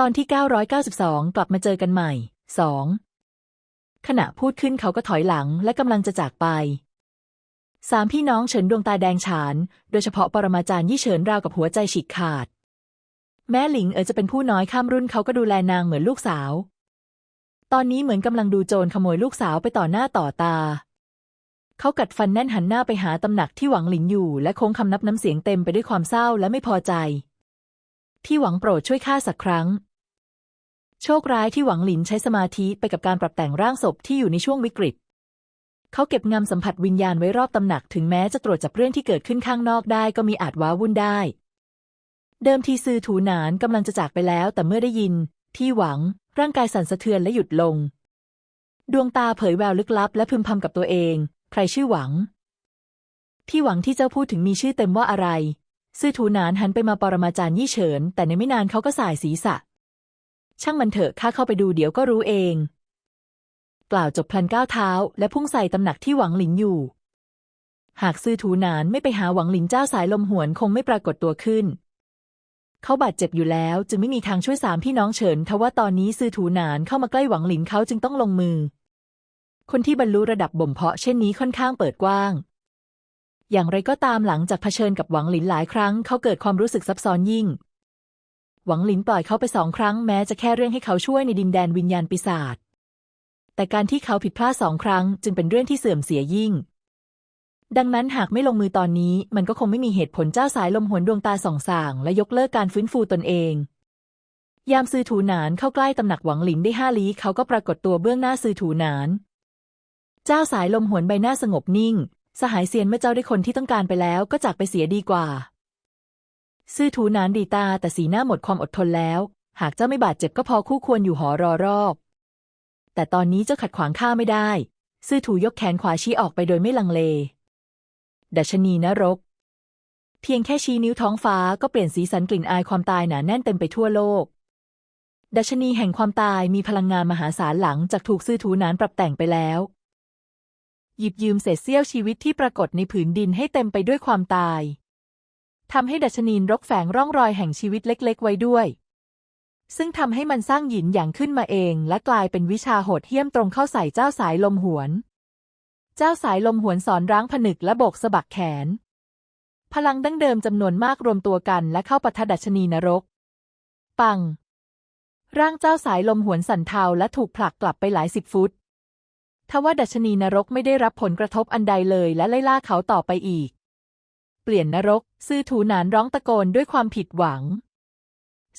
ตอนที่ 992 กลับมาเจอกันใหม่ 2. ขณะพูดขึ้นเขาก็ถอยหลังและกำลังจะจากไปสามพี่น้องเฉินดวงตาแดงฉาน โดยเฉพาะปรมาจารย์ยี่เฉินราวกับหัวใจฉีกขาด แม้หลิงเอ๋อจะเป็นผู้น้อยข้ามรุ่นเขาก็ดูแลนางเหมือนลูกสาว ตอนนี้เหมือนกำลังดูโจรขโมยลูกสาวไปต่อหน้าต่อตา เขากัดฟันแน่นหันหน้าไปหาตำหนักที่หวังหลินอยู่ และโค้งคำนับน้ำเสียงเต็มไปด้วยความเศร้าและไม่พอใจที่หวังโปรดช่วยข้าสักครั้ง โชคร้ายที่หวังหลินใช้สมาธิไปกับการปรับแต่งร่างศพที่อยู่ในช่วงวิกฤต เขาเก็บงำสัมผัสวิญญาณไว้รอบตำหนักถึงแม้จะตรวจจับเรื่องที่เกิดขึ้นข้างนอกได้ก็มีอาจว้าวุ่นได้ เดิมทีซือถูหนานกำลังจะจากไปแล้ว แต่เมื่อได้ยิน ที่หวัง ร่างกายสั่นสะเทือนและหยุดลง ดวงตาเผยแววลึกลับ และพึมพำกับตัวเอง ใครชื่อหวัง ที่หวังที่เจ้าพูดถึงมีชื่อเต็มว่าอะไร ซื่อถูหนานหันไปมาปรมาจารย์ยี่เฉิน แต่ในไม่นานเขาก็สายศีรษะ ช่างมันเถอะข้าเข้าไปดูเดี๋ยวก็รู้เอง กล่าวจบพลันก้าวเท้า และพุ่งใส่ตำหนักที่หวังหลินอยู่ หากซื่อถูนานไม่ไปหาหวังหลินเจ้าสายลมหวนคงไม่ปรากฏตัวขึ้น เขาบาดเจ็บอยู่แล้วจึงไม่มีทางช่วยสามพี่น้องเฉินทว่าตอนนี้ซื่อถูนานเข้ามาใกล้หวังหลินเขาจึงต้องลงมือ คนที่บรรลุระดับบ่มเพาะเช่นนี้ค่อนข้างเปิดกว้างอย่างไรก็ตามหลังจากเผชิญกับหวังหลินหลายครั้ง เขาเกิดความรู้สึกซับซ้อนยิ่ง หวังหลินปล่อยเขาไปสองครั้งแม้จะแค่เรื่องให้เขาช่วยในดินแดนวิญญาณปีศาจ แต่การที่เขาผิดพลาดสองครั้ง จึงเป็นเรื่องที่เสื่อมเสียยิ่ง ดังนั้นหากไม่ลงมือตอนนี้ มันก็คงไม่มีเหตุผลเจ้าสายลมหวนดวงตาส่องสางและยกเลิกการฟื้นฟูตนเอง ยามซือถูหนานเข้าใกล้ตำหนักหวังหลินได้ห้าลี้เขาก็ปรากฏตัวเบื้องหน้าซือถูหนาน เจ้าสายลมหวนใบหน้าสงบนิ่ง สหายเซียนเมื่อเจ้าได้คนที่ต้องการไปแล้วก็จากไปเสียดีกว่า ซื่อถูนานดีตาแต่สีหน้าหมดความอดทนแล้ว หากเจ้าไม่บาดเจ็บก็พอคู่ควรอยู่หอรอรอบ แต่ตอนนี้เจ้าขัดขวางข้าไม่ได้ ซื่อถูยกแขนขวาชี้ออกไปโดยไม่ลังเล ดัชนีนรก เพียงแค่ชี้นิ้วท้องฟ้าก็เปลี่ยนสีสันกลิ่นอายความตายหนาแน่นเต็มไปทั่วโลก ดัชนีแห่งความตายมีพลังงานมหาศาลหลังจากถูกซื่อถูนานปรับแต่งไปแล้ว หยิบยืมเศษเสี้ยวชีวิตที่ปรากฏในผืนดินให้เต็มไปด้วยความตาย ทำให้ดัชนีนรกแฝงร่องรอยแห่งชีวิตเล็ก ๆ ไว้ด้วย ซึ่งทำให้มันสร้างหยินอย่างขึ้นมาเอง และกลายเป็นวิชาโหดเหี้ยมตรงเข้าใส่เจ้าสายลมหวน เจ้าสายลมหวนสอนร้างผนึกและโบกสะบักแขน พลังดั้งเดิมจำนวนมากรวมตัวกันและเข้าปะทะดัชนีนรก ปัง ร่างเจ้าสายลมหวนสั่นเทาและถูกผลักกลับไปหลายสิบฟุตทว่าดัชนีนรกไม่ได้รับผลกระทบอันใดเลยและไล่ล่าเขาต่อไปอีก เปลี่ยนนรก ซื่อถูหนานร้องตะโกนด้วยความผิดหวัง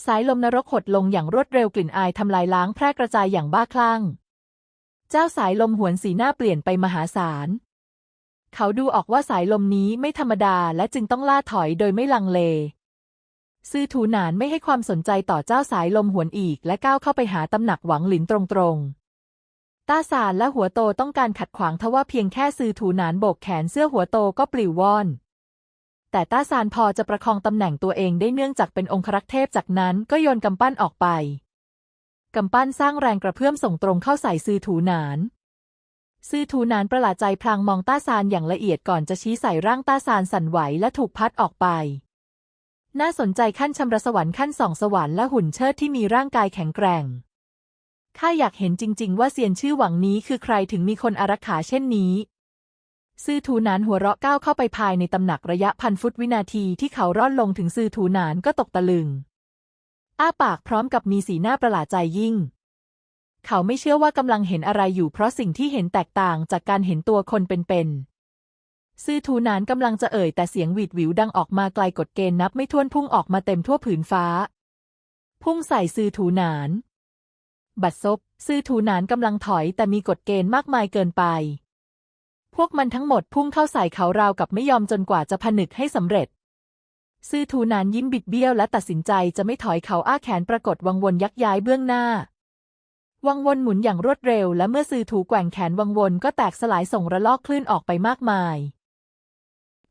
สายลมนรกหดลงอย่างรวดเร็วกลิ่นอายทำลายล้างแพร่กระจายอย่างบ้าคลั่ง เจ้าสายลมหวนสีหน้าเปลี่ยนไปมหาศาล เขาดูออกว่าสายลมนี้ไม่ธรรมดาและจึงต้องล่าถอยโดยไม่ลังเล ซื่อถูหนานไม่ให้ความสนใจต่อเจ้าสายลมหวนอีก และก้าวเข้าไปหาตำหนักหวังหลินตรงๆตาสารและหัวโตต้องการขัดขวางทว่าเพียงแค่ซื่อถูหนานโบกแขนเสื้อหัวโตก็ปลิวว่อน แต่ต้าซานพอจะประคองตำแหน่งตัวเองได้เนื่องจากเป็นองครักษ์เทพจากนั้นก็โยนกำปั้นออกไป กำปั้นสร้างแรงกระเพื่อมส่งตรงเข้าใส่ซื่อถูหนาน ซื่อถูหนานประหลาดใจพลางมองต้าซานอย่างละเอียดก่อนจะชี้ใส่ร่างต้าซานสั่นไหวและถูกพัดออกไป น่าสนใจขั้นชำระสวรรค์ขั้นสองสวรรค์และหุ่นเชิดที่มีร่างกายแข็งแกร่งข้าอยากเห็นจริง ๆ ว่าเซียนชื่อหวังนี้คือใครถึงมีคนอารักขาเช่นนี้ ซื่อถูหนานหัวเราะก้าวเข้าไปภายในตำหนักระยะพันฟุตวินาทีที่เขาร่อนลงถึงซื่อถูหนานก็ตกตะลึง อ้าปากพร้อมกับมีสีหน้าประหลาดใจยิ่ง เขาไม่เชื่อว่ากำลังเห็นอะไรอยู่เพราะสิ่งที่เห็นแตกต่างจากการเห็นตัวคนเป็นๆซื่อถูหนานกำลังจะเอ่ยแต่เสียงหวีดหวิวดังออกมาไกลกฎเกณฑ์นับไม่ถ้วนพุ่งออกมาเต็มทั่วผืนฟ้า พุ่งใส่ซื่อถูหนาน บัดซบซื่อถูหนานกำลังถอยแต่มีกฎเกณฑ์มากมายเกินไป พวกมันทั้งหมดพุ่งเข้าใส่เขาราวกับไม่ยอมจนกว่าจะผนึกให้สำเร็จ ซื่อถูนานยิ้มบิดเบี้ยวและตัดสินใจจะไม่ถอยเขาอ้าแขนปรากฏวังวนยักย้ายเบื้องหน้า วังวนหมุนอย่างรวดเร็ว และเมื่อซื่อถูแกว่งแขนวังวนก็แตกสลายส่งระลอกคลื่นออกไปมากมาย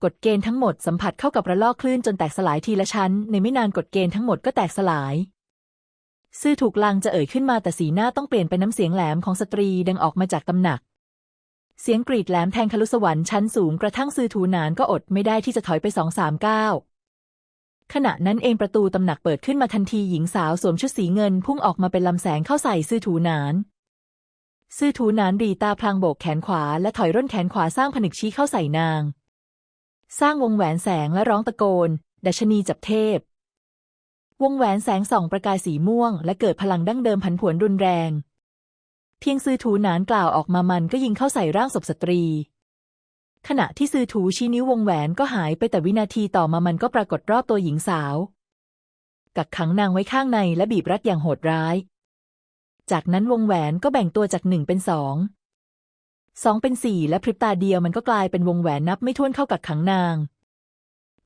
กฎเกณฑ์ทั้งหมดสัมผัสเข้ากับระลอกคลื่นจนแตกสลายทีละชั้น ในไม่นานกฎเกณฑ์ทั้งหมดก็แตกสลาย ซื่อถูกลังจะเอ่ยขึ้นมาแต่สีหน้าต้องเปลี่ยนเป็นน้ำเสียงแหลมของสตรีดังออกมาจากตำหนัก เสียงกรีดแหลมแทงทะลุสวรรค์ชั้นสูงกระทั่งซื่อถูหนานก็อดไม่ได้ที่จะถอยไปสองสามก้าวขณะนั้นเองประตูตำหนักเปิดขึ้นมาทันทีหญิงสาวสวมชุดสีเงิน พุ่งออกมาเป็นลำแสงเข้าใส่ซื่อถูนาน ซื่อถูนานรีตาพลางโบกแขนขวาและถอยร่นแขนขวาสร้างผนึกชี้เข้าใส่นาง สร้างวงแหวนแสงและร้องตะโกน ดัชนีจับเทพ วงแหวนแสงส่องประกายสีม่วง และเกิดพลังดั้งเดิมผันผวนรุนแรง พียงซื่อถูหนานกล่าวออกมามันก็ยิงเข้าใส่ร่างศพสตรี ขณะที่ซื่อถูชี้นิ้ววงแหวนก็หายไปแต่วินาทีต่อมามันก็ปรากฏรอบตัวหญิงสาว กักขังนางไว้ข้างในและบีบรัดอย่างโหดร้าย จากนั้นวงแหวนก็แบ่งตัวจากหนึ่งเป็นสองสองเป็นสี่และพริบตาเดียวมันก็กลายเป็นวงแหวนนับไม่ถ้วนเข้ากับขังนาง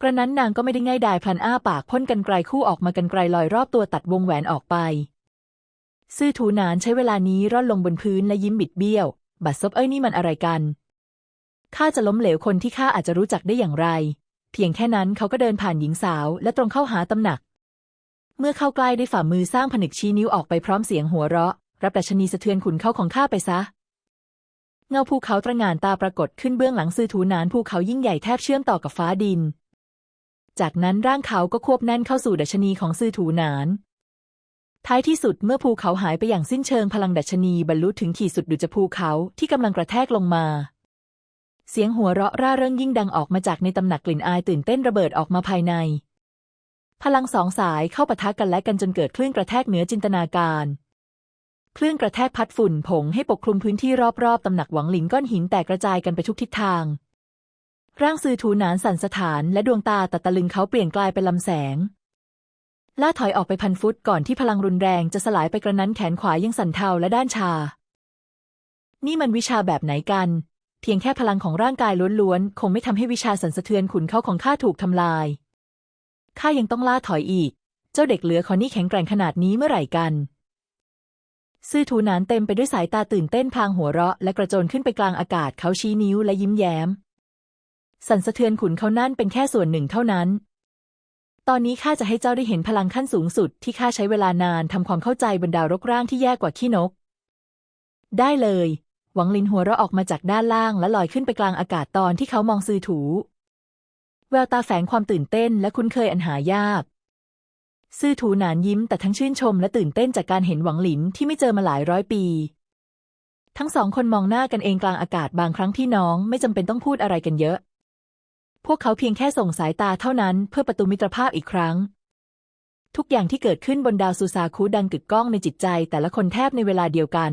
กระนั้นนางก็ไม่ได้ง่ายดายพลันอ้าปากพ่นกันไกลคู่ออกมากันไกลลอยรอบตัวตัดวงแหวนออกไป ซื่อถูหนานใช้เวลานี้ร่อนลงบนพื้นและยิ้มบิดเบี้ยว บัดซบเอ้ยนี่มันอะไรกันข้าจะล้มเหลวคนที่ข้าอาจจะรู้จักได้อย่างไร เพียงแค่นั้นเขาก็เดินผ่านหญิงสาวและตรงเข้าหาตำหนัก เมื่อเข้าใกล้ได้ฝ่ามือสร้างผนึกชี้นิ้วออกไปพร้อมเสียงหัวเราะ รับดัชนีสะเทือนขุนเข้าของข้าไปซะ เงาภูเขาตระหง่านตาปรากฏขึ้นเบื้องหลังซื่อถูนานภูเขายิ่งใหญ่แทบเชื่อมต่อกับฟ้าดิน จากนั้นร่างเขาก็ควบแน่นเข้าสู่ดัชนีของซื่อถูนาน ท้ายที่สุดเมื่อภูเขาหายไปอย่างสิ้นเชิงพลังดัชนีบรรลุถึงขีดสุดดุจภูเขาที่กำลังกระแทกลงมา เสียงหัวเราะร่าเริงยิ่งดังออกมาจากในตำหนักกลิ่นอายตื่นเต้นระเบิดออกมาภายใน พลังสองสายเข้าปะทะกันและกันจนเกิดคลื่นกระแทกเหนือจินตนาการคลื่นกระแทกพัดฝุ่นผงให้ปกคลุมพื้นที่รอบๆตำหนักหวังหลินก้อนหินแตกกระจายกันไปทุกทิศทาง ร่างซือถูหนานสั่นสถานและดวงตาตัดตะลึงเขาเปลี่ยนกลายเป็นลำแสง ล่าถอยออกไปพันฟุตก่อนที่พลังรุนแรงจะสลายไปกระนั้นแขนขวายังสั่นเทาและด้านชา นี่มันวิชาแบบไหนกัน เพียงแค่พลังของร่างกายล้วนๆ คงไม่ทำให้วิชาสันสะเทือนขุนเขาของข้าถูกทำลาย ข้ายังต้องล่าถอยอีก เจ้าเด็กเหลือขอนี่แข็งแกร่งขนาดนี้เมื่อไหร่กัน ซื่อถูหนานเต็มไปด้วยสายตาตื่นเต้นพลางหัวเราะ และกระโจนขึ้นไปกลางอากาศเขาชี้นิ้วและยิ้มแย้ม สันสะเทือนขุนเขานั่นเป็นแค่ส่วนหนึ่งเท่านั้น ตอนนี้ข้าจะให้เจ้าได้เห็นพลังขั้นสูงสุดที่ข้าใช้เวลานานทำความเข้าใจบนดาวรกร่างที่แย่กว่าขี้นก ได้เลย หวังลินหัวเราะออกมาจากด้านล่างและลอยขึ้นไปกลางอากาศตอนที่เขามองซือถู แววตาแฝงความตื่นเต้นและคุ้นเคยอันหายาก ซื่อถูหนานยิ้มแต่ทั้งชื่นชมและตื่นเต้นจากการเห็นหวังหลินที่ไม่เจอมาหลายร้อยปี ทั้งสองคนมองหน้ากันเองกลางอากาศบางครั้งพี่น้องไม่จำเป็นต้องพูดอะไรกันเยอะ พวกเขาเพียงแค่ส่งสายตาเท่านั้นเพื่อประตูมิตรภาพอีกครั้ง ทุกอย่างที่เกิดขึ้นบนดาวซูซาคุดังกึกก้องในจิตใจแต่ละคนแทบในเวลาเดียวกัน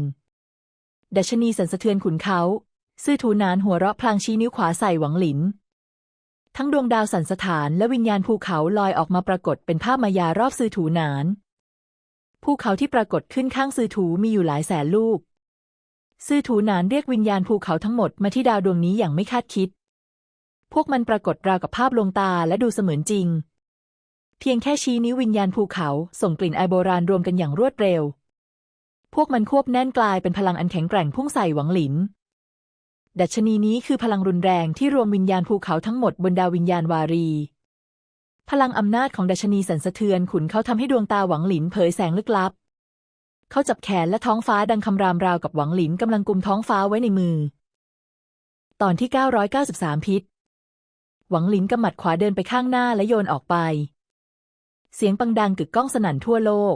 ดัชนีสันสะเทือนขุนเขา ซื่อถูนานหัวเราะพลางชี้นิ้วขวาใส่หวังหลิน ทั้งดวงดาวสันสถานและวิญญาณภูเขาลอยออกมาปรากฏเป็นภาพมายารอบซื่อถูนาน ภูเขาที่ปรากฏขึ้นข้างซื่อถูมีอยู่หลายแสนลูก ซื่อถูนานเรียกวิญญาณภูเขาทั้งหมดมาที่ดาวดวงนี้อย่างไม่คาดคิด พวกมันปรากฏราวกับภาพลวงตาและดูเสมือนจริง เพียงแค่ชี้นิ้ววิญญาณภูเขาส่งกลิ่นไอโบราณรวมกันอย่างรวดเร็ว พวกมันควบแน่นกลายเป็นพลังอันแข็งแกร่งพุ่งใส่หวังหลิน ดัชนีนี้คือพลังรุนแรงที่รวมวิญญาณภูเขาทั้งหมดบนดาววิญญาณวารี พลังอำนาจของดัชนีสันสะเทือนขุนเขาทำให้ดวงตาหวังหลินเผยแสงลึกลับ เขาจับแขนและท้องฟ้าดังคำรามราวกับหวังหลินกำลังกุมท้องฟ้าไว้ในมือ ตอนที่ 993 พิษ หวังหลินกำหมัดขวาเดินไปข้างหน้าและโยนออกไป เสียงปังดังกึกก้องสนั่นทั่วโลก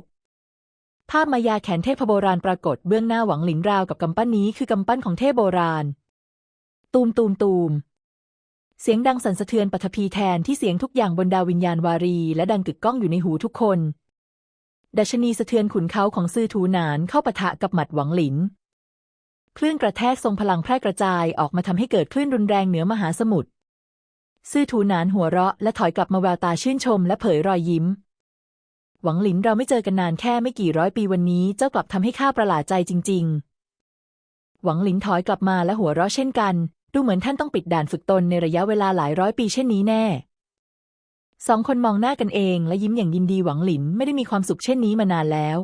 ภาพมายาแขนเทพโบราณปรากฏเบื้องหน้าหวังหลินราวกับกำปั้นนี้คือกำปั้นของเทพโบราณ ตูมตูมตูมเสียงดังสั่นสะเทือนปฐพีแทนที่เสียงทุกอย่างบนดาววิญญาณวารี และดังกึกก้องอยู่ในหูทุกคน ดัชนีสะเทือนขุนเขาของซื่อถูหนานเข้าปะทะกับหมัดหวังหลิน คลื่นกระแทกทรงพลังแพร่กระจายออกมาทำให้เกิดคลื่นรุนแรงเหนือมหาสมุทร ซื่อถูหนานหัวเราะและถอยกลับมาแววตาชื่นชมและเผยรอยยิ้ม หวังหลินเราไม่เจอกันนานแค่ไม่กี่ร้อยปีวันนี้เจ้ากลับทำให้ข้าประหลาดใจจริง ๆ หวังหลินถอยกลับมาและหัวเราะเช่นกัน ดูเหมือนท่านต้องปิดด่านฝึกตนในระยะเวลาหลายร้อยปีเช่นนี้แน่สองคนมองหน้ากันเองและยิ้มอย่างยินดีหวังหลินไม่ได้มีความสุขเช่นนี้มานานแล้ว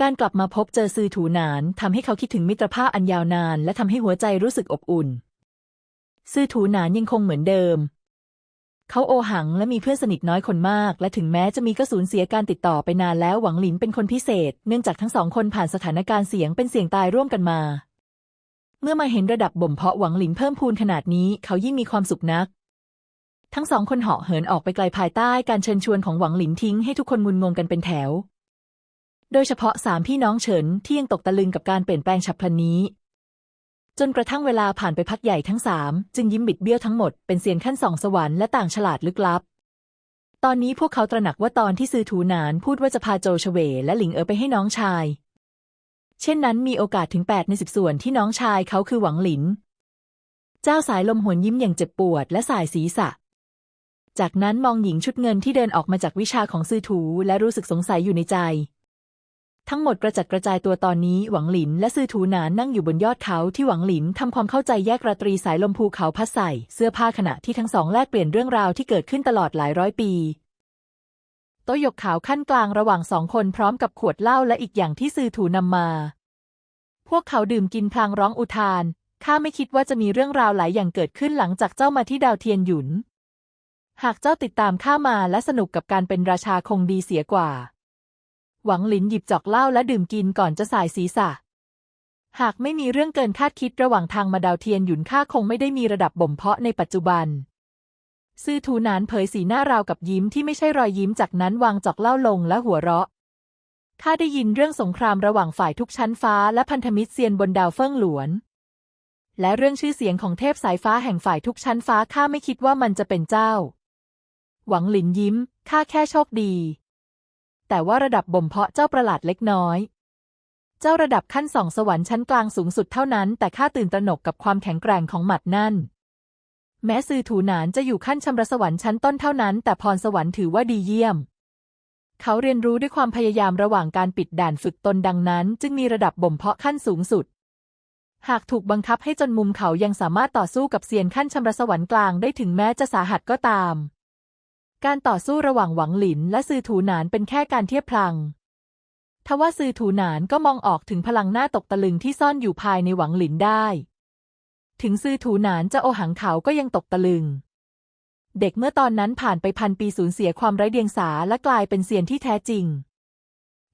การกลับมาพบเจอซือถูหนานทำให้เขาคิดถึงมิตรภาพอันยาวนาน และทำให้หัวใจรู้สึกอบอุ่น ซือถูหนานยังคงเหมือนเดิม เขาโอหังและมีเพื่อนสนิทน้อยคนมาก และถึงแม้จะมีก็สูญเสียการติดต่อไปนานแล้วหวังหลินเป็นคนพิเศษ เนื่องจากทั้งสองคนผ่านสถานการณ์เสียงเป็นเสียงตายร่วมกันมา เมื่อมาเห็นระดับบ่มเพาะหวังหลินเพิ่มพูนขนาดนี้เขายิ่งมีความสุขนัก ทั้งสองคนเหาะเหินออกไปไกลภายใต้การเชิญชวนของหวังหลินทิ้งให้ทุกคนงุนงงกันเป็นแถว โดยเฉพาะสามพี่น้องเฉินที่ยังตกตะลึงกับการเปลี่ยนแปลงฉับพลันนี้ จนกระทั่งเวลาผ่านไปพักใหญ่ทั้งสามจึงยิ้มบิดเบี้ยวทั้งหมดเป็นเสียนขั้นสองสวรรค์และต่างฉลาดลึกลับ ตอนนี้พวกเขาตระหนักว่าตอนที่ซือถูหนานพูดว่าจะพาโจวเฉวและหลิงเอ๋อไปให้น้องชาย เช่นนั้นมีโอกาสถึงแปดในสิบส่วนที่น้องชายเขาคือหวังหลิน เจ้าสายลมหวนยิ้มอย่างเจ็บปวดและสายศีรษะ จากนั้นมองหญิงชุดเงินที่เดินออกมาจากวิชาของซือถูและรู้สึกสงสัยอยู่ในใจ ทั้งหมดกระจัดกระจายตัวตอนนี้หวังหลินและซื่อถูหนานนั่งอยู่บนยอดเขาที่หวังหลินทำความเข้าใจแยกราตรีสายลมภูเขาพัดใส่เสื้อผ้าขณะที่ทั้งสองแลกเปลี่ยนเรื่องราวที่เกิดขึ้นตลอดหลายร้อยปีโต๊ะหยกขาวขั้นกลางระหว่างสองคนพร้อมกับขวดเหล้าและอีกอย่างที่ซื่อถูนำมา พวกเขาดื่มกินพลางร้องอุทานข้าไม่คิดว่าจะมีเรื่องราวหลายอย่างเกิดขึ้นหลังจากเจ้ามาที่ดาวเทียนหยุน หากเจ้าติดตามข้ามาและสนุกกับการเป็นราชาคงดีเสียกว่า หวังหลินหยิบจอกเหล้าและดื่มกินก่อนจะสายศีรษะ หากไม่มีเรื่องเกินคาดคิดระหว่างทางมาดาวเทียนหยุนข้าคงไม่ได้มีระดับบ่มเพาะในปัจจุบัน ซื่อทูนานเผยสีหน้าราวกับยิ้มที่ไม่ใช่รอยยิ้มจากนั้นวางจอกเหล้าลงและหัวเราะข้าได้ยินเรื่องสงครามระหว่างฝ่ายทุกชั้นฟ้าและพันธมิตรเซียนบนดาวเฟิ่งหลวน และเรื่องชื่อเสียงของเทพสายฟ้าแห่งฝ่ายทุกชั้นฟ้าข้าไม่คิดว่ามันจะเป็นเจ้า หวังหลินยิ้มข้าแค่โชคดี แต่ว่าระดับบ่มเพาะเจ้าประหลาดเล็กน้อย เจ้าระดับขั้นสองสวรรค์ชั้นกลางสูงสุดเท่านั้น แต่ข้าตื่นตระหนกกับความแข็งแกร่งของหมัดนั่น แม้ซือถูหนานจะอยู่ขั้นชำระสวรรค์ชั้นต้นเท่านั้น แต่พรสวรรค์ถือว่าดีเยี่ยม เขาเรียนรู้ด้วยความพยายามระหว่างการปิดด่านฝึกตนดังนั้น จึงมีระดับบ่มเพาะขั้นสูงสุดหากถูกบังคับให้จนมุมเขายังสามารถต่อสู้กับเซียนขั้นชำระสวรรค์กลางได้ถึงแม้จะสาหัสก็ตาม การต่อสู้ระหว่างหวังหลินและซือถูหนานเป็นแค่การเทียบพลัง ทว่าซือถูหนานก็มองออกถึงพลังหน้าตกตะลึงที่ซ่อนอยู่ภายในหวังหลินได้ ถึงซือถูหนานจะโอหังเขาก็ยังตกตะลึง เด็กเมื่อตอนนั้นผ่านไปพันปีสูญเสียความไร้เดียงสาและกลายเป็นเซียนที่แท้จริง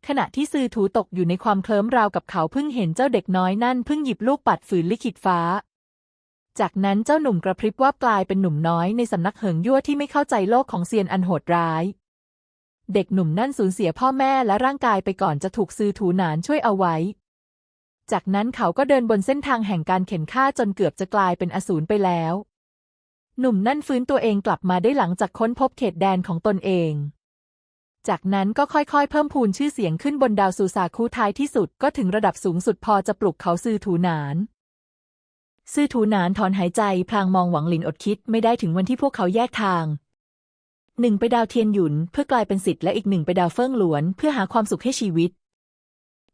ขณะที่ซือถูตกอยู่ในความเคลิ้มราวกับเขาเพิ่งเห็นเจ้าเด็กน้อยนั่นเพิ่งหยิบลูกปัดฝืนลิขิตฟ้า จากนั้นเจ้าหนุ่มกระพริบว่ากลายเป็นหนุ่มน้อยในสำนักเหิงยั่วที่ไม่เข้าใจโลกของเซียนอันโหดร้าย เด็กหนุ่มนั่นสูญเสียพ่อแม่และร่างกายไปก่อนจะถูกซือถูหนานช่วยเอาไว้ จากนั้นเขาก็เดินบนเส้นทางแห่งการเข็นฆ่าจนเกือบจะกลายเป็นอสูรไปแล้ว หนุ่มนั่นฟื้นตัวเองกลับมาได้หลังจากค้นพบเขตแดนของตนเอง จากนั้นก็ค่อยๆ เพิ่มพูนชื่อเสียงขึ้นบนดาวซูซาคุท้ายที่สุดก็ถึงระดับสูงสุดพอจะปลุกเขาซือถูหนาน ซื่อถูหนานถอนหายใจ พลางมองหวังหลินอดคิดไม่ได้ถึงวันที่พวกเขาแยกทางหนึ่งไปดาวเทียนหยุนเพื่อกลายเป็นสิทธิ์และอีกหนึ่งไปดาวเฟิ่งหลวน เพื่อหาความสุขให้ชีวิต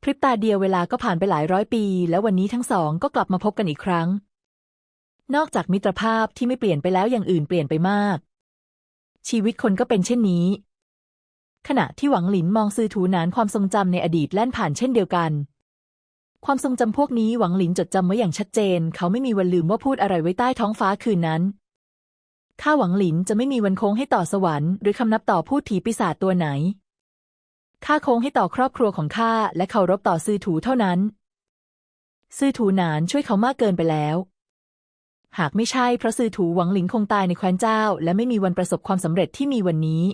พริบตาเดียวเวลาก็ผ่านไปหลายร้อยปี แล้ววันนี้ทั้งสองก็กลับมาพบกันอีกครั้ง นอกจากมิตรภาพที่ไม่เปลี่ยนไปแล้วอย่างอื่นเปลี่ยนไปมาก ชีวิตคนก็เป็นเช่นนี้ ขณะที่หวังหลินมองซื่อถูนานความทรงจำในอดีตแล่นผ่านเช่นเดียวกัน ความทรงจำพวกนี้หวังหลินจดจำไว้อย่างชัดเจน เขาไม่มีวันลืมว่าพูดอะไรไว้ใต้ท้องฟ้าคืนนั้นข้าหวังหลินจะไม่มีวันโค้งให้ต่อสวรรค์หรือคำนับต่อพูดผีปีศาจตัวไหนข้าโค้งให้ต่อครอบครัวของข้าและเคารพต่อซื่อถูเท่านั้น ซื่อถูนานช่วยเขามากเกินไปแล้ว หากไม่ใช่เพราะซื่อถูหวังหลินคงตายในแคว้นเจ้า และไม่มีวันประสบความสำเร็จที่มีวันนี้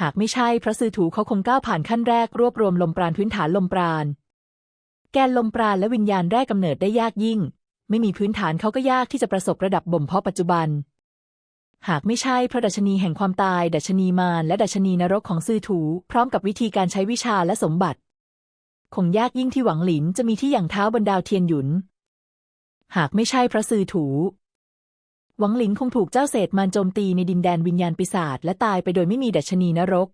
หากไม่ใช่เพราะซื่อถูเขาคงก้าวผ่านขั้นแรกรวบรวมลมปราณพื้นฐานลมปราณ แกนลมปราณและวิญญาณแรกกำเนิดได้ยากยิ่ง ไม่มีพื้นฐานเขาก็ยากที่จะประสบระดับบ่มเพาะปัจจุบัน หากไม่ใช่เพราะดัชนีแห่งความตาย ดัชนีมารและดัชนีนรกของซื่อถู พร้อมกับวิธีการใช้วิชาและสมบัติ คงยากยิ่งที่หวังหลินจะมีที่อย่างเท้าบนดาวเทียนหยุน หากไม่ใช่พระซื่อถูหวังหลินคงถูกเจ้าเศษมารโจมตีในดินแดนวิญญาณปีศาจและตายไปโดยไม่มีดัชนีนรก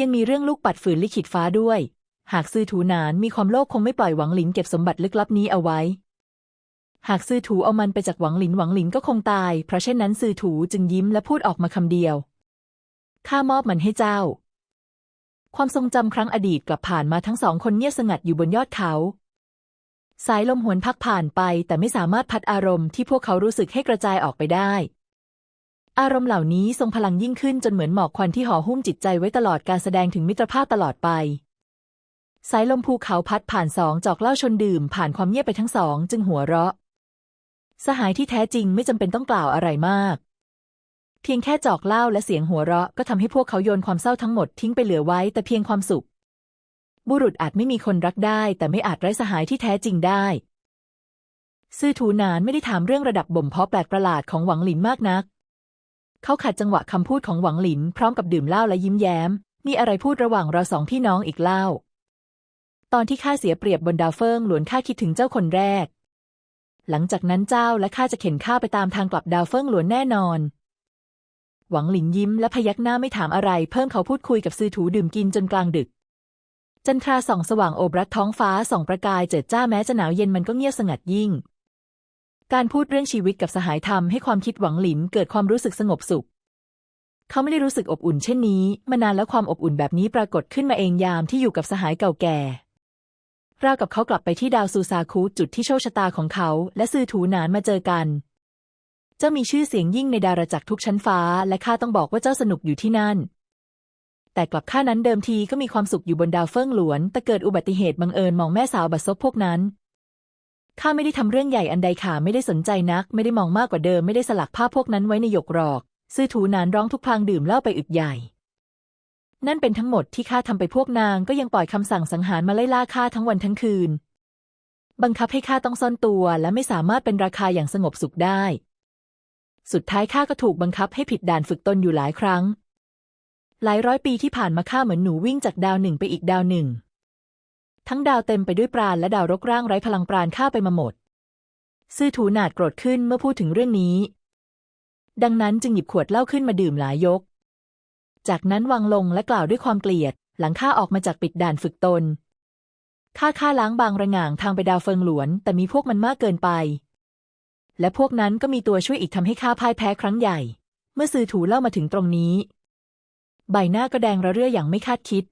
ยังมีเรื่องลูกปัดฝืนลิขิตฟ้าด้วย หากซือถูหนานมีความโลภคงไม่ปล่อยหวังหลินเก็บสมบัติลึกลับนี้เอาไว้ หากซือถูเอามันไปจากหวังหลินหวังหลินก็คงตาย เพราะเช่นนั้นซือถูจึงยิ้มและพูดออกมาคำเดียว ข้ามอบมันให้เจ้า ความทรงจำครั้งอดีตกลับผ่านมาทั้งสองคนเงียบสงัดอยู่บนยอดเขา สายลมหวนพักผ่านไป แต่ไม่สามารถพัดอารมณ์ที่พวกเขารู้สึกให้กระจายออกไปได้อารมณ์เหล่านี้ทรงพลังยิ่งขึ้นจนเหมือนหมอกควันที่ห่อหุ้มจิตใจไว้ตลอดการแสดงถึงมิตรภาพตลอดไป สายลมภูเขาพัดผ่านสองจอกเหล้าชนดื่ม ผ่านความเงียบไปทั้งสอง จึงหัวเราะ สหายที่แท้จริงไม่จำเป็นต้องกล่าวอะไรมาก เพียงแค่จอกเหล้าและเสียงหัวเราะก็ทำให้พวกเขาโยนความเศร้าทั้งหมดทิ้งไปเหลือไว้แต่เพียงความสุข บุรุษอาจไม่มีคนรักได้ แต่ไม่อาจไร้สหายที่แท้จริงได้ซื่อถูนานไม่ได้ถามเรื่องระดับบ่มเพาะแปลกประหลาดของหวังหลินมากนัก เขาขัดจังหวะคำพูดของหวังหลินพร้อมกับดื่มเหล้าและยิ้มแย้ม มีอะไรพูดระหว่างเราสองพี่น้องอีกเล่า ตอนที่ข้าเสียเปรียบบนดาวเฟิงหลวนข้าคิดถึงเจ้าคนแรก หลังจากนั้นเจ้าและข้าจะเข็นข้าไปตามทางกลับดาวเฟิงหลวนแน่นอน หวังหลินยิ้มและพยักหน้าไม่ถามอะไร เพิ่มเขาพูดคุยกับซือถูดื่มกินจนกลางดึก จันทราส่องสว่างโอบรัดท้องฟ้าส่องประกายเจิดจ้าแม้จะหนาวเย็นมันก็เงียบสงัดยิ่ง การพูดเรื่องชีวิตกับสหายทำให้ความคิดหวังหลินเกิดความรู้สึกสงบสุขเขาไม่ได้รู้สึกอบอุ่นเช่นนี้ มานานแล้วความอบอุ่นแบบนี้ปรากฏขึ้นมาเองยามที่อยู่กับสหายเก่าแก่ ราวกับเขากลับไปที่ดาวซูซาคุจุดที่โชคชะตาของเขา และซือถูหนานมาเจอกัน เจ้ามีชื่อเสียงยิ่งในดาราจักรทุกชั้นฟ้า และข้าต้องบอกว่าเจ้าสนุกอยู่ที่นั่น แต่กลับข้านั้นเดิมทีก็มีความสุขอยู่บนดาวเฟิงหลวน แต่เกิดอุบัติเหตุบังเอิญมองแม่สาวบัดซบพวกนั้นข้าไม่ได้ทำเรื่องใหญ่อันใดค่ะไม่ได้สนใจนัก ไม่ได้มองมากกว่าเดิมไม่ได้สลักภาพพวกนั้นไว้ในหยกหรอก ซื่อถูนานร้องทุกพลางดื่มเหล้าไปอึกใหญ่ นั่นเป็นทั้งหมดที่ข้าทำไปพวกนางก็ยังปล่อยคำสั่งสังหารมาไล่ล่าข้าทั้งวันทั้งคืน บังคับให้ข้าต้องซ่อนตัวและไม่สามารถเป็นราคาอย่างสงบสุขได้ สุดท้ายข้าก็ถูกบังคับให้ผิดด่านฝึกตนอยู่หลายครั้ง หลายร้อยปีที่ผ่านมาข้าเหมือนหนูวิ่งจากดาวหนึ่งไปอีกดาวหนึ่ง ทั้งดาวเต็มไปด้วยปราณและดาวรกร่างไร้พลังปราณข้าไปมาหมด ซื่อถูหนาดโกรธขึ้นเมื่อพูดถึงเรื่องนี้ ดังนั้นจึงหยิบขวดเหล้าขึ้นมาดื่มหลายยก จากนั้นวางลงและกล่าวด้วยความเกลียด หลังข้าออกมาจากปิดด่านฝึกตน ข้าข้าล้างบางระหง่างทางไปดาวเฟิงหลวน แต่มีพวกมันมากเกินไป และพวกนั้นก็มีตัวช่วยอีกทำให้ข้าพ่ายแพ้ครั้งใหญ่ เมื่อซื่อถูเล่ามาถึงตรงนี้ ใบหน้าก็แดงระเรื่ออย่างไม่คาดคิด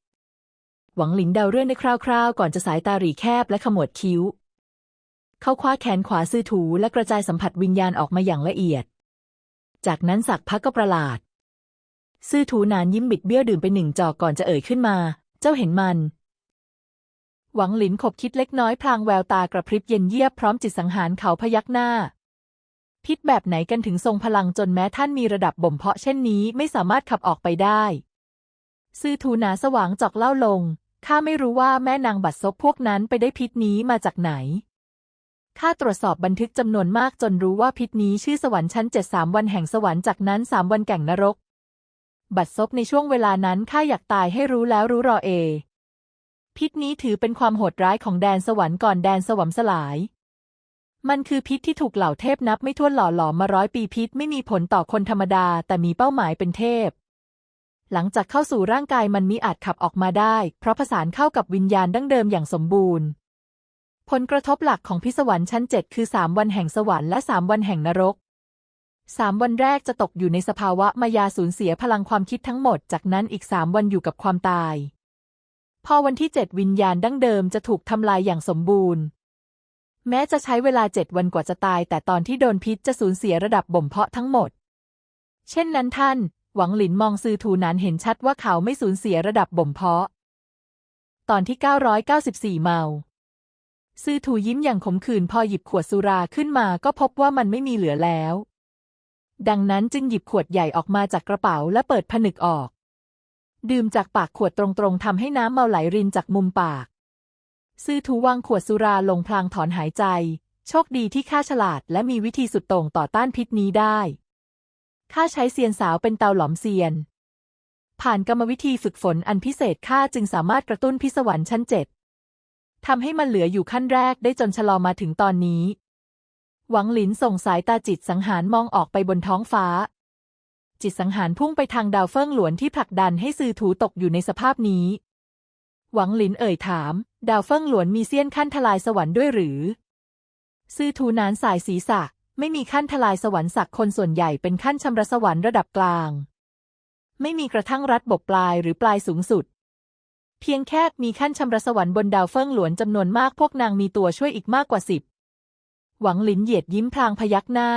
หวังหลินเดาเรื่องได้คร่าวๆ ก่อนจะสายตาหรีแคบและขมวดคิ้ว เขาคว้าแขนขวาซื่อถูและกระจายสัมผัสวิญญาณออกมาอย่างละเอียด จากนั้นสักพักก็ประหลาด ซื่อถูนานยิ้มบิดเบี้ยวดื่มไปหนึ่งจอกก่อนจะเอ่ยขึ้นมา เจ้าเห็นมัน หวังหลินขบคิดเล็กน้อยพลางแววตากระพริบเย็นเยียบพร้อมจิตสังหารเขาพยักหน้า พิษแบบไหนกันถึงทรงพลังจนแม้ท่านมีระดับบ่มเพาะเช่นนี้ไม่สามารถขับออกไปได้ ซื่อถูหนาสว่างจอกเล่าลงข้าไม่รู้ว่าแม่นางบัดซบพวกนั้นไปได้พิษนี้มาจากไหนข้าตรวจสอบบันทึกจำนวนมากจนรู้ว่าพิษนี้ชื่อสวรรค์ชั้นเจ็ดสามวันแห่งสวรรค์จากนั้นสามวันแก่งนรก บัดซบในช่วงเวลานั้นข้าอยากตายให้รู้แล้วรู้รอเอ พิษนี้ถือเป็นความโหดร้ายของแดนสวรรค์ก่อนแดนสวรรค์สลาย มันคือพิษที่ถูกเหล่าเทพนับไม่ถ้วนหล่อหลอมมาร้อยปีพิษไม่มีผลต่อคนธรรมดา แต่มีเป้าหมายเป็นเทพ หลังจากเข้าสู่ร่างกายมันมิอาจขับออกมาได้ เพราะผสานเข้ากับวิญญาณดั้งเดิมอย่างสมบูรณ์ ผลกระทบหลักของพิศวรรค์ชั้นเจ็ดคือสามวันแห่งสวรรค์และสามวันแห่งนรก สามวันแรกจะตกอยู่ในสภาวะมายาสูญเสียพลังความคิดทั้งหมด จากนั้นอีกสามวันอยู่กับความตาย พอวันที่เจ็ดวิญญาณดั้งเดิมจะถูกทำลายอย่างสมบูรณ์ แม้จะใช้เวลาเจ็ดวันกว่าจะตาย แต่ตอนที่โดนพิษจะสูญเสียระดับบ่มเพาะทั้งหมด เช่นนั้นท่าน หวังหลินมองซือถูนานเห็นชัดว่าเขาไม่สูญเสียระดับบ่มเพาะ ตอนที่ 994 เมาซือถูยิ้มอย่างขมขื่นพอหยิบขวดสุราขึ้นมาก็พบว่ามันไม่มีเหลือแล้ว ดังนั้นจึงหยิบขวดใหญ่ออกมาจากกระเป๋าและเปิดผนึกออก ดื่มจากปากขวดตรงๆทำให้น้ำเมาไหลรินจากมุมปาก ซือถูวางขวดสุราลงพลางถอนหายใจ โชคดีที่ข้าฉลาดและมีวิธีสุดโต่งต่อต้านพิษนี้ได้ข้าใช้เซียนสาวเป็นเตาหลอมเซียน ผ่านกรรมวิธีฝึกฝนอันพิเศษข้าจึงสามารถกระตุ้นพิศวรรค์ชั้นเจ็ดทำให้มันเหลืออยู่ขั้นแรกได้จนชะลอมาถึงตอนนี้ หวังหลินส่งสายตาจิตสังหารมองออกไปบนท้องฟ้า จิตสังหารพุ่งไปทางดาวเฟิ่งหลวนที่ผลักดันให้ซือถูตกอยู่ในสภาพนี้ หวังหลินเอ่ยถาม ดาวเฟิ่งหลวนมีเสี้ยนขั้นทลายสวรรค์ด้วยหรือ ซือถูนานสายศีรษะ ไม่มีขั้นทลายสวรรค์สักคนส่วนใหญ่เป็นขั้นชำระสวรรค์ระดับกลาง ไม่มีกระทั่งรัดบบปลายหรือปลายสูงสุดเพียงแค่มีขั้นชำระสวรรค์บนดาวเฟิ่งหลวนจำนวนมากพวกนางมีตัวช่วยอีกมากกว่าสิบ หวังหลินเหยียดยิ้มพลางพยักหน้า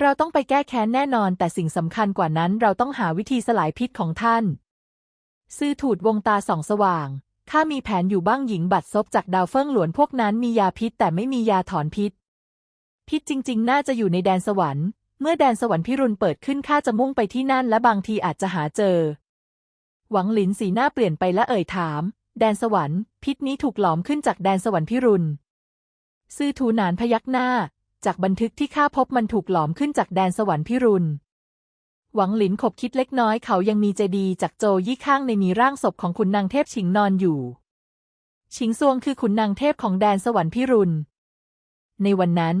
เราต้องไปแก้แค้นแน่นอน แต่สิ่งสำคัญกว่านั้นเราต้องหาวิธีสลายพิษของท่าน ซื่อถูดวงตาส่องสว่าง ข้ามีแผนอยู่บ้างหญิงบัดซบจากดาวเฟิ่งหลวนพวกนั้นมียาพิษแต่ไม่มียาถอนพิษ พิษจริง ๆ น่าจะอยู่ในแดนสวรรค์ เมื่อแดนสวรรค์พิรุณเปิดขึ้นข้าจะมุ่งไปที่นั่นและบางทีอาจจะหาเจอ หวังหลินสีหน้าเปลี่ยนไปและเอ่ยถาม แดนสวรรค์ พิษนี้ถูกหลอมขึ้นจากแดนสวรรค์พิรุณ ซื่อถูหนานพยักหน้า จากบันทึกที่ข้าพบมันถูกหลอมขึ้นจากแดนสวรรค์พิรุณหวังหลินขบคิดเล็กน้อยเขายังมีเจดีจากโจยี่ข้างในมีร่างศพของขุนนางเทพชิงนอนอยู่ ชิงซวงคือขุนนางเทพของแดนสวรรค์พิรุณ ในวันนั้น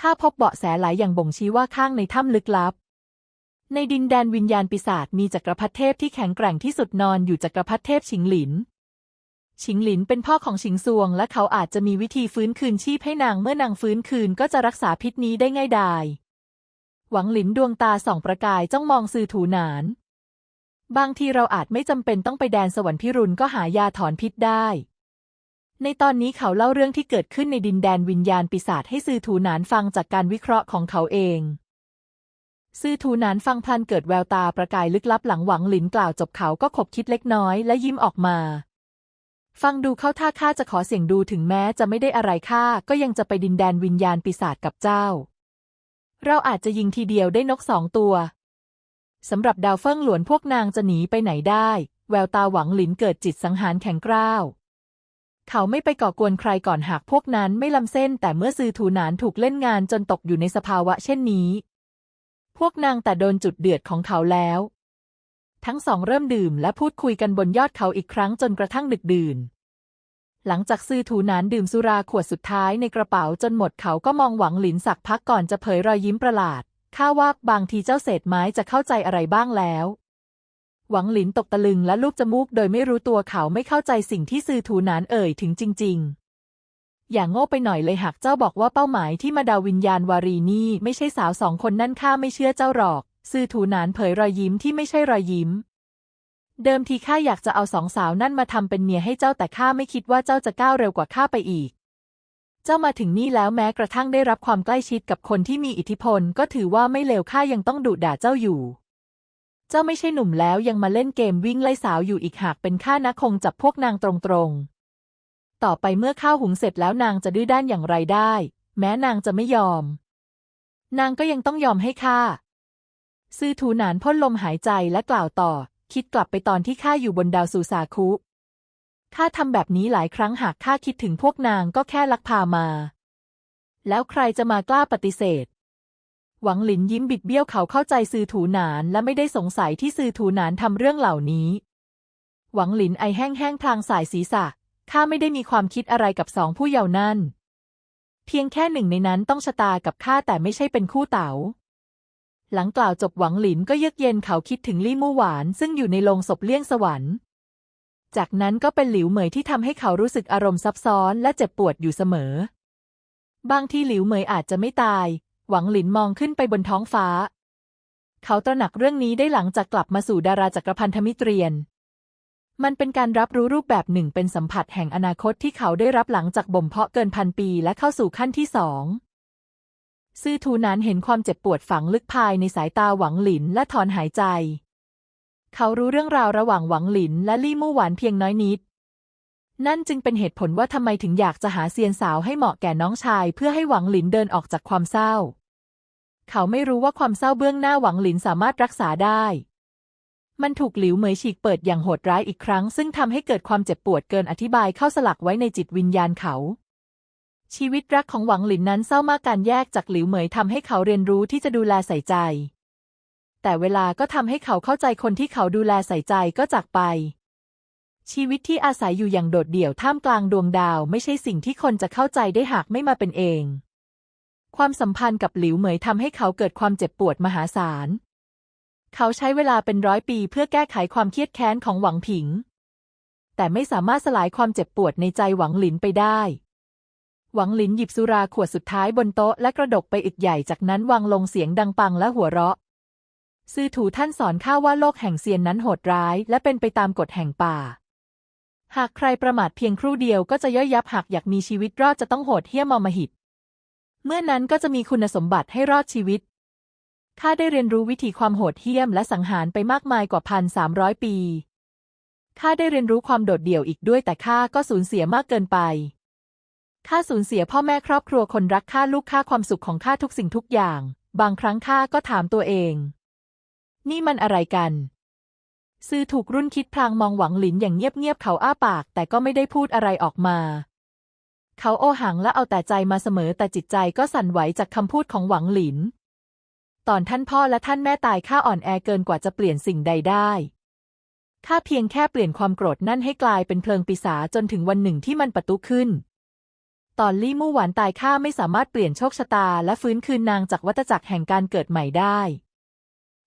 ข้าพบเบาะแสหลายอย่างบ่งชี้ว่าข้างในถ้ำลึกลับ ในดินแดนวิญญาณปีศาจมีจักรพรรดิเทพที่แข็งแกร่งที่สุดนอนอยู่จักรพรรดิเทพชิงหลิน ชิงหลินเป็นพ่อของชิงซวง และเขาอาจจะมีวิธีฟื้นคืนชีพให้นางเมื่อนางฟื้นคืนก็จะรักษาพิษนี้ได้ง่ายดายหวังหลินดวงตาส่องประกายจ้องมองซือถูหนาน บางทีเราอาจไม่จำเป็นต้องไปแดนสวรรค์พิรุณก็หายาถอนพิษได้ ในตอนนี้เขาเล่าเรื่องที่เกิดขึ้นในดินแดนวิญญาณปีศาจให้ซือถูหนานฟังจากการวิเคราะห์ของเขาเองซือถูหนานฟังพลันเกิดแววตาประกายลึกลับหลังหวังหลินกล่าวจบเขาก็ขบคิดเล็กน้อยและยิ้มออกมา ฟังดูเข้าท่าข้าจะขอเสี่ยงดูถึงแม้จะไม่ได้อะไรข้าก็ยังจะไปดินแดนวิญญาณปีศาจกับเจ้า เราอาจจะยิงทีเดียวได้นกสองตัวสำหรับดาวเฟิงหลวนพวกนางจะหนีไปไหนได้ แววตาหวังหลินเกิดจิตสังหารแข็งกร้าว เขาไม่ไปก่อกวนใครก่อนหากพวกนั้นไม่ลำเส้น แต่เมื่อซือถูหนานถูกเล่นงานจนตกอยู่ในสภาวะเช่นนี้ พวกนางแต่โดนจุดเดือดของเขาแล้ว ทั้งสองเริ่มดื่มและพูดคุยกันบนยอดเขาอีกครั้งจนกระทั่งดึกดื่น หลังจากซือถูหนานดื่มสุราขวดสุดท้ายในกระเป๋าจนหมดเขาก็มองหวังหลินสักพักก่อนจะเผยรอยยิ้มประหลาด ข้าว่าบางทีเจ้าเศษไม้จะเข้าใจอะไรบ้างแล้ว หวังหลินตกตะลึงและลูบจมูกโดยไม่รู้ตัวเขาไม่เข้าใจสิ่งที่ซือถูหนานเอ่ยถึงจริง ๆอย่างโง่ไปหน่อยเลยหากเจ้าบอกว่าเป้าหมายที่มาดาวิญญาณวารีนี่ไม่ใช่สาวสองคนนั่นข้าไม่เชื่อเจ้าหรอก ซือถูหนานเผยรอยยิ้มที่ไม่ใช่รอยยิ้ม เดิมทีข้าอยากจะเอาสองสาวนั่นมาทำเป็นเมียให้เจ้าแต่ข้าไม่คิดว่าเจ้าจะก้าวเร็วกว่าข้าไปอีก เจ้ามาถึงนี่แล้วแม้กระทั่งได้รับความใกล้ชิดกับคนที่มีอิทธิพล ก็ถือว่าไม่เลวข้ายังต้องดุด่าเจ้าอยู่ เจ้าไม่ใช่หนุ่มแล้วยังมาเล่นเกมวิ่งไล่สาวอยู่อีกหากเป็นข้านะคงจับพวกนางตรงๆ ต่อไปเมื่อข้าวหุงเสร็จแล้วนางจะดื้อด้านอย่างไรได้ แม้นางจะไม่ยอม นางก็ยังต้องยอมให้ข้า ซื่อถูหนานพ่นลมหายใจและกล่าวต่อ คิดกลับไปตอนที่ข้าอยู่บนดาวสุสาคุข้าทำแบบนี้หลายครั้งหากข้าคิดถึงพวกนางก็แค่ลักพามา แล้วใครจะมากล้าปฏิเสธ หวังหลินยิ้มบิดเบี้ยวเขาเข้าใจซือถูหนานและไม่ได้สงสัยที่ซือถูหนานทำเรื่องเหล่านี้ หวังหลินไอแห้งแห้งพลางสายศีรษะข้าไม่ได้มีความคิดอะไรกับสองผู้เยาว์นั่น เพียงแค่หนึ่งในนั้นต้องชะตากับข้าแต่ไม่ใช่เป็นคู่เต๋า หลังกล่าวจบหวังหลินก็เยือกเย็นเขาคิดถึงลี่มู่หวาน ซึ่งอยู่ในโรงศพเลี่ยงสวรรค์ จากนั้นก็เป็นหลิวเหมยที่ทำให้เขารู้สึกอารมณ์ซับซ้อนและเจ็บปวดอยู่เสมอ บางที่หลิวเหมยอาจจะไม่ตาย หวังหลินมองขึ้นไปบนท้องฟ้า เขาตระหนักเรื่องนี้ได้หลังจากกลับมาสู่ดาราจักรพันธมิตรียน มันเป็นการรับรู้รูปแบบหนึ่งเป็นสัมผัสแห่งอนาคตที่เขาได้รับหลังจากบ่มเพาะเกินพันปีและเข้าสู่ขั้นที่สอง ซื่อทูนานเห็นความเจ็บปวดฝังลึกภายในสายตาหวังหลินและถอนหายใจ เขารู้เรื่องราวระหว่างหวังหลินและลี่มู่หวานเพียงน้อยนิด นั่นจึงเป็นเหตุผลว่าทำไมถึงอยากจะหาเซียนสาวให้เหมาะแก่น้องชาย เพื่อให้หวังหลินเดินออกจากความเศร้า เขาไม่รู้ว่าความเศร้าเบื้องหน้าหวังหลินสามารถรักษาได้ มันถูกหลิวเหมยฉีกเปิดอย่างโหดร้ายอีกครั้ง ซึ่งทำให้เกิดความเจ็บปวดเกินอธิบายเข้าสลักไว้ในจิตวิญญาณเขา ชีวิตรักของหวังหลินนั้นเศร้ามากการแยกจากหลิวเหมยทำให้เขาเรียนรู้ที่จะดูแลใส่ใจ แต่เวลาก็ทำให้เขาเข้าใจคนที่เขาดูแลใส่ใจก็จากไป ชีวิตที่อาศัยอยู่อย่างโดดเดี่ยวท่ามกลางดวงดาว ไม่ใช่สิ่งที่คนจะเข้าใจได้หากไม่มาเป็นเอง ความสัมพันธ์กับหลิวเหมยทำให้เขาเกิดความเจ็บปวดมหาศาล เขาใช้เวลาเป็นร้อยปีเพื่อแก้ไขความเครียดแค้นของหวังผิง แต่ไม่สามารถสลายความเจ็บปวดในใจหวังหลินไปได้ หวังหลินหยิบสุราขวดสุดท้ายบนโต๊ะและกระดกไปอึกใหญ่จากนั้นวางลงเสียงดังปังและหัวเราะ ซื่อถูท่านสอนข้าว่าโลกแห่งเซียนนั้นโหดร้าย และเป็นไปตามกฎแห่งป่า หากใครประมาทเพียงครู่เดียวก็จะย่อยยับหากอยากมีชีวิตรอดจะต้องโหดเหี้ยมอมหิต เมื่อนั้นก็จะมีคุณสมบัติให้รอดชีวิตข้าได้เรียนรู้วิธีความโหดเหี้ยมและสังหารไปมากมายกว่าพันสามร้อยปีข้าได้เรียนรู้ความโดดเดี่ยวอีกด้วยแต่ข้าก็สูญเสียมากเกินไป ข้าสูญเสียพ่อแม่ครอบครัวคนรักข้าลูกข้าความสุขของข้าทุกสิ่งทุกอย่าง บางครั้งข้าก็ถามตัวเอง นี่มันอะไรกัน ซื่อถูกรุ่นคิดพลางมองหวังหลินอย่างเงียบๆเขาอ้าปาก แต่ก็ไม่ได้พูดอะไรออกมา เขาโอหังและเอาแต่ใจมาเสมอแต่จิตใจก็สั่นไหวจากคำพูดของหวังหลิน ตอนท่านพ่อและท่านแม่ตายข้าอ่อนแอเกินกว่าจะเปลี่ยนสิ่งใดได้ข้าเพียงแค่เปลี่ยนความโกรธนั่นให้กลายเป็นเพลิงปีศาจจนถึงวันหนึ่งที่มันปะทุขึ้น ตอนลี่มู่หวานตายข้าไม่สามารถเปลี่ยนโชคชะตาและฟื้นคืนนางจากวัฏจักรแห่งการเกิดใหม่ได้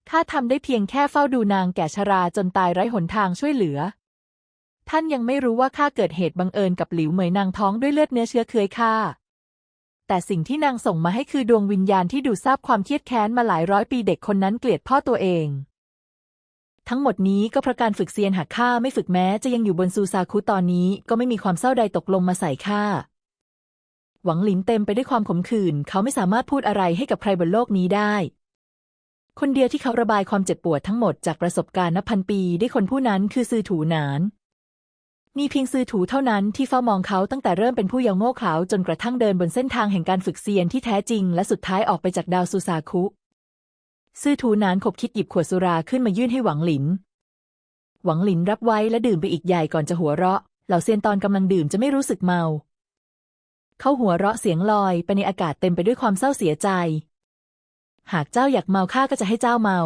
ข้าทำได้เพียงแค่เฝ้าดูนางแก่ชราจนตายไร้หนทางช่วยเหลือ ท่านยังไม่รู้ว่าข้าเกิดเหตุบังเอิญกับหลิวเหมยนางท้องด้วยเลือดเนื้อเชื้อเคือยข้า แต่สิ่งที่นางส่งมาให้คือดวงวิญญาณที่ดูดซาบความเครียดแค้นมาหลายร้อยปีเด็กคนนั้นเกลียดพ่อตัวเอง ทั้งหมดนี้ก็เพราะการฝึกเซียนหากข้าไม่ฝึกแม้จะยังอยู่บนซูซาคุตอนนี้ก็ไม่มีความเศร้าใดตกลงมาใส่ข้า หวังหลินเต็มไปด้วยความขมขื่นเขาไม่สามารถพูดอะไรให้กับใครบนโลกนี้ได้ คนเดียวที่เขาระบายความเจ็บปวดทั้งหมดจากประสบการณ์นับพันปีได้คนผู้นั้นคือซือถูหนานมีเพียงซือถูเท่านั้นที่เฝ้ามองเขาตั้งแต่เริ่มเป็นผู้เยาว์โง่เขลาจนกระทั่งเดินบนเส้นทางแห่งการฝึกเซียนที่แท้จริง และสุดท้ายออกไปจากดาวซูซาคุซือถูหนานขบคิดหยิบขวดสุราขึ้นมายื่นให้หวังหลิน หวังหลินรับไว้และดื่มไปอีกใหญ่ก่อนจะหัวเราะ เหล่าเซียนตอนกำลังดื่มจะไม่รู้สึกเมา เขาหัวเราะเสียงลอยไปในอากาศเต็มไปด้วยความเศร้าเสียใจ หากเจ้าอยากเมาข้าก็จะให้เจ้าเมา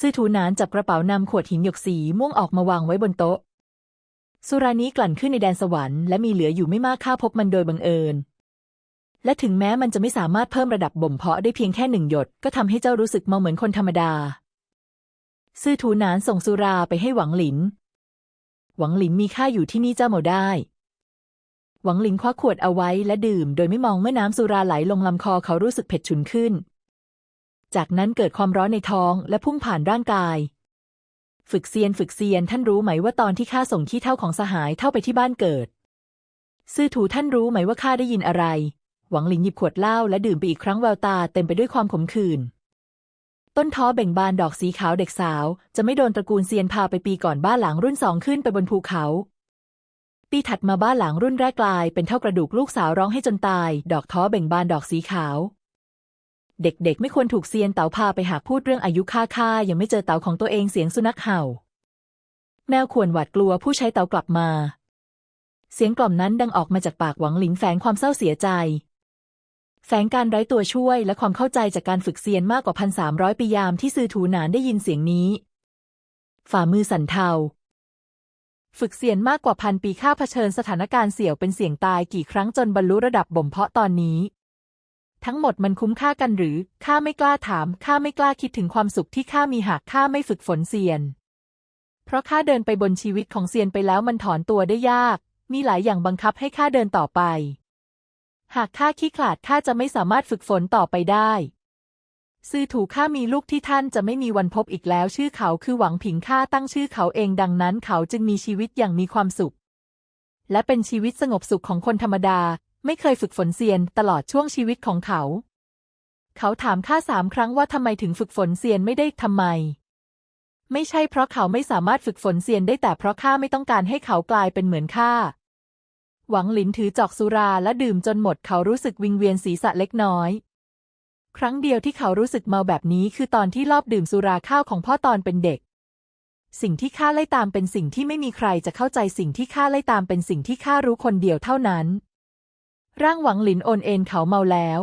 ซื่อถูนานจับกระเป๋านำขวดหินหยกสีม่วงออกมาวางไว้บนโต๊ะ สุรานี้กลั่นขึ้นในแดนสวรรค์และมีเหลืออยู่ไม่มากข้าพบมันโดยบังเอิญ และถึงแม้มันจะไม่สามารถเพิ่มระดับบ่มเพาะได้เพียงแค่หนึ่งหยดก็ทำให้เจ้ารู้สึกเมาเหมือนคนธรรมดา ซื่อถูนานส่งสุราไปให้หวังหลิน หวังหลินมีค่าอยู่ที่นี่เจ้าเมาได้ หวังหลินคว้าขวดเอาไว้และดื่ม โดยไม่มองเมื่อน้ำสุราไหลลงลำคอเขารู้สึกเผ็ดฉุนขึ้น จากนั้นเกิดความร้อนในท้องและพุ่งผ่านร่างกาย ฝึกเซียนฝึกเซียนท่านรู้ไหมว่าตอนที่ข้าส่งขี้เท่าของสหายเท่าไปที่บ้านเกิด ซื่อถูท่านรู้ไหมว่าข้าได้ยินอะไร หวังหลินหยิบขวดเหล้าและดื่มไปอีกครั้งแววตาเต็มไปด้วยความขมขื่นต้นท้อเบ่งบานดอกสีขาวเด็กสาว จะไม่โดนตระกูลเซียนพาไปปีก่อนบ้านหลังรุ่นสองขึ้นไปบนภูเขา ปีถัดมาบ้านหลังรุ่นแรกกลายเป็นเท่ากระดูกลูกสาวร้องให้จนตาย ดอกท้อเบ่งบานดอกสีขาว เด็กๆ ไม่ควรถูกเซียนเต๋าพาไปหากพูดเรื่องอายุค่าค่ายังไม่เจอเต๋าของตัวเองเสียงสุนัขเห่า แมวควรหวาดกลัวผู้ใช้เต๋ากลับมา เสียงกล่อมนั้นดังออกมาจากปากหวังหลินแฝงความเศร้าเสียใจ แฝงการไร้ตัวช่วยและความเข้าใจจากการฝึกเซียนมากกว่าพันสามร้อยปียามที่ซือถูหนานได้ยินเสียงนี้ ฝ่ามือสั่นเทา ฝึกเซียนมากกว่าพันปีข้าเผชิญสถานการณ์เสี่ยวเป็นเสี่ยงตายกี่ครั้งจนบรรลุระดับบ่มเพาะตอนนี้ ทั้งหมดมันคุ้มค่ากันหรือข้าไม่กล้าถามข้าไม่กล้าคิดถึงความสุขที่ข้ามีหากข้าไม่ฝึกฝนเซียน เพราะข้าเดินไปบนชีวิตของเซียนไปแล้วมันถอนตัวได้ยาก มีหลายอย่างบังคับให้ข้าเดินต่อไป หากข้าขี้ขลาดข้าจะไม่สามารถฝึกฝนต่อไปได้ ซื่อถูกข้ามีลูกที่ท่านจะไม่มีวันพบอีกแล้ว ชื่อเขาคือหวังผิงข้าตั้งชื่อเขาเองดังนั้นเขาจึงมีชีวิตอย่างมีความสุข และเป็นชีวิตสงบสุขของคนธรรมดา ไม่เคยฝึกฝนเซียนตลอดช่วงชีวิตของเขา เขาถามข้าสามครั้งว่าทำไมถึงฝึกฝนเซียนไม่ได้ทำไม ไม่ใช่เพราะเขาไม่สามารถฝึกฝนเซียนได้แต่เพราะข้าไม่ต้องการให้เขากลายเป็นเหมือนข้าหวังหลินถือจอกสุราและดื่มจนหมดเขารู้สึกวิงเวียนศีรษะเล็กน้อย ครั้งเดียวที่เขารู้สึกเมาแบบนี้คือตอนที่รอบดื่มสุราข้าวของพ่อตอนเป็นเด็ก สิ่งที่ข้าไล่ตามเป็นสิ่งที่ไม่มีใครจะเข้าใจสิ่งที่ข้าไล่ตามเป็นสิ่งที่ข้ารู้คนเดียวเท่านั้น ร่างหวังหลินโอนเอ็นเขาเมาแล้ว